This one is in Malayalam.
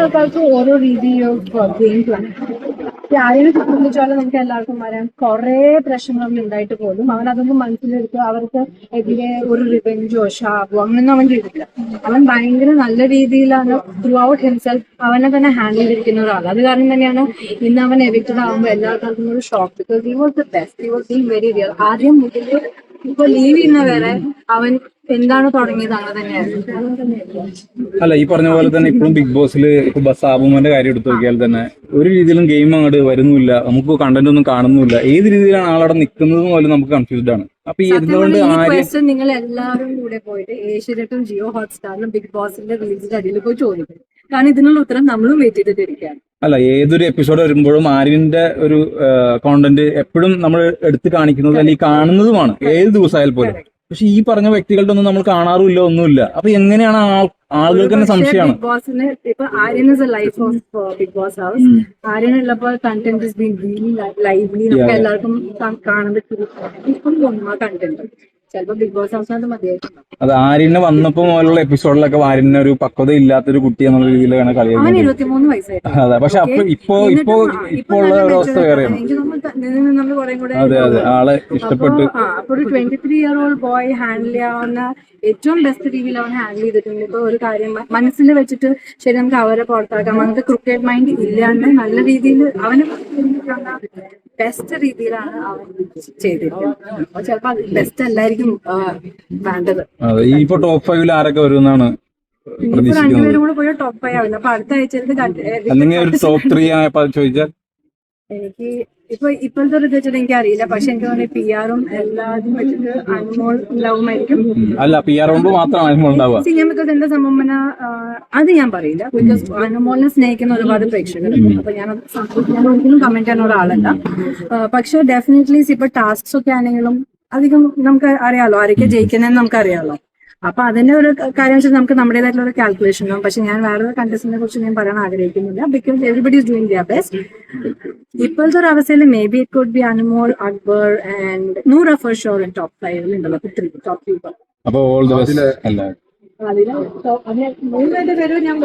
ആൾക്കാർക്കും ഓരോ രീതി ഗെയിം പ്ലാൻ ആര്യനെ സംബന്ധിച്ചോളം നമുക്ക് എല്ലാവർക്കും അറിയാം കുറെ പ്രശ്നങ്ങൾ ഉണ്ടായിട്ട് പോലും അവൻ അതൊന്നും മനസ്സിലെടുത്ത് അവർക്ക് എതിരെ ഒരു റിവെഞ്ചോ ഷാപ്പോ അങ്ങനൊന്നും അവൻ ചെയ്തിട്ടില്ല. അവൻ ഭയങ്കര നല്ല രീതിയിലാണ് ത്രൂ ഔട്ട് ഹിംസെൽഫ് അവനെ തന്നെ ഹാൻഡിൽ ചെയ്തിരിക്കുന്ന ഒരാൾ അത് കാരണം തന്നെയാണ് ഇന്ന് അവൻ എവിക്റ്റഡ് ആകുമ്പോൾ എല്ലാവർക്കും ഒരു shock because he was the best he was being very real ആദ്യം മുതൽ ഇപ്പൊ ലീവ് ചെയ്യുന്ന വരെ അവൻ എന്താണ് തുടങ്ങിയത് അങ്ങനെ തന്നെയായിരുന്നു. അല്ല ഈ പറഞ്ഞ പോലെ തന്നെ ഇപ്പോഴും ബിഗ് ബോസിൽ ഇപ്പൊ ബസ് ആബുമാന്റെ കാര്യം എടുത്തു നോക്കിയാൽ തന്നെ ഒരു രീതിയിലും ഗെയിം അങ്ങോട്ട് വരുന്നില്ല നമുക്ക് കണ്ടന്റ് ഒന്നും കാണുന്നില്ല ഏത് രീതിയിലാണ് ആളവിടെ നിൽക്കുന്നത് പോലും നമുക്ക് കൺഫ്യൂസ്ഡ് ആണ്. അപ്പൊ ഈ എന്തുകൊണ്ട് ക്വസ്റ്റ്യൻ നിങ്ങൾ എല്ലാവരും കൂടെ പോയിട്ട് ഏഷ്യനെറ്റും ജിയോ ഹോട്ട്സ്റ്റാറിലും ബിഗ് ബോസിന്റെ റിലീസിന്റെ അടിയിൽ പോയി ചോദിക്കും. കാരണം ഇതിനുള്ള ഉത്തരം നമ്മളും വെയിറ്റ് ചെയ്തിട്ടിരിക്കുകയാണ്. അല്ല ഏതൊരു എപ്പിസോഡ് വരുമ്പോഴും ആര്യന്റെ ഒരു കോണ്ടന്റ് എപ്പോഴും നമ്മൾ എടുത്ത് കാണിക്കുന്നത് അല്ലെങ്കിൽ കാണുന്നതുമാണ്. ഏത് ദിവസമായാൽ പോലും. പക്ഷെ ഈ പറഞ്ഞ വ്യക്തികളുടെ ഒന്നും നമ്മൾ കാണാറുമില്ല ഒന്നുമില്ല. അപ്പൊ എങ്ങനെയാണ് ആളുകൾക്ക് തന്നെ സംശയമാണ്. ബിഗ് ബോസിന് ഇപ്പൊ Aryan is a life of Bigg Boss house Aryan ഉള്ളപ്പോൾ content is been really lively നമുക്ക് എല്ലാവർക്കും കാണാൻ പറ്റും. ഇപ്പം തോന്നും കണ്ടന്റ് അത് ആര്യന് വന്നപ്പോ മുതലുള്ള എപ്പിസോഡിലൊക്കെ ആര്യന് ഒരു പക്വത ഇല്ലാത്തൊരു കുട്ടി എന്നുള്ള രീതിയിലാണ് കളി കളിയാക്കുന്നത് അതെ പക്ഷെ അപ്പൊ ഇപ്പോ ഇപ്പോ ഇപ്പോ ഉള്ള ഒരു അവസ്ഥ വേറെയാണ്. അതെ അതെ. ആളെ ഇഷ്ടപ്പെട്ട്. ഒരു twenty three year old boy handle ചെയ്യാവുന്ന ഏറ്റവും ബെസ്റ്റ് രീതിയിൽ അവൻ ഹാൻഡിൽ ചെയ്തിട്ടുണ്ട്. ഇപ്പൊ ഒരു കാര്യം മനസ്സിൽ വെച്ചിട്ട് ശരി നമുക്ക് അവരെ പുറത്താക്കാം. അങ്ങനത്തെ ക്രിക്കറ്റ് മൈൻഡ് ഇല്ലാണ്ട് നല്ല രീതിയിൽ അവന് ബെസ്റ്റ് രീതിയിലാണ് അവൻ ചെയ്തിട്ടുള്ളത് ചിലപ്പോ അത് ബെസ്റ്റ് അല്ലായിരിക്കും. ആ, വേണ്ടത്. ഇപ്പൊ ടോപ്പ് ഫൈവിൽ ആരൊക്കെ വരുമെന്നാണ് രണ്ടുപേരും കൂടെ ടോപ്പ് ആവില്ല. അപ്പൊ അടുത്ത ആഴ്ച അല്ലെങ്കിൽ ഒരു ടോപ്പ് ത്രീ ചോദിച്ചാൽ? എനിക്ക് ഇപ്പൊ ഇപ്പോഴത്തെ ഒരു വെച്ചിട്ട് എനിക്ക് അറിയില്ല. പക്ഷെ എനിക്ക് തോന്നുന്നു പി ആറും എല്ലാതും വെച്ചിട്ട് അനുമോൾ ഉണ്ടാവുമായിരിക്കും അല്ല പി ആർ ഉണ്ടാവുക. ബിക്കോസ് എന്റെ സംഭവന അത് ഞാൻ പറയില്ല. ബിക്കോസ് അനുമോളിനെ സ്നേഹിക്കുന്ന ഒരുപാട് പ്രേക്ഷകരുണ്ട്. അപ്പൊ ഞാൻ ഞാൻ ഒരിക്കലും കമന്റ് ചെയ്യുന്ന ഒരാളല്ല. പക്ഷെ ഡെഫിനറ്റ്ലി ഇപ്പൊ ടാസ്ക്സ് ഒക്കെ ആണെങ്കിലും അധികം നമുക്ക് അറിയാലോ ആരൊക്കെ ജയിക്കുന്നതെന്ന് നമുക്ക് അറിയാലോ. അപ്പൊ അതിന്റെ ഒരു കാര്യം വെച്ചാൽ നമുക്ക് നമ്മുടേതായിട്ടുള്ള ഒരു കാൽക്കുലേഷൻ ഉണ്ടാവും. പക്ഷെ ഞാൻ വേറെ കണ്ടസ്റ്റിനെ കുറിച്ച് ഞാൻ പറയാൻ ആഗ്രഹിക്കുന്നില്ല. Because everybody is doing their best ഇപ്പോഴത്തെ ഒരു അവസ്ഥയിൽ may be it could be Anumol Akbar and Noor അഫർ shore top ഫൈവിൽ ഉണ്ടല്ലോ ടോപ്പ് ത്രീ അതിലെ മൂന്നായിട്ട് പേരും ഞാൻ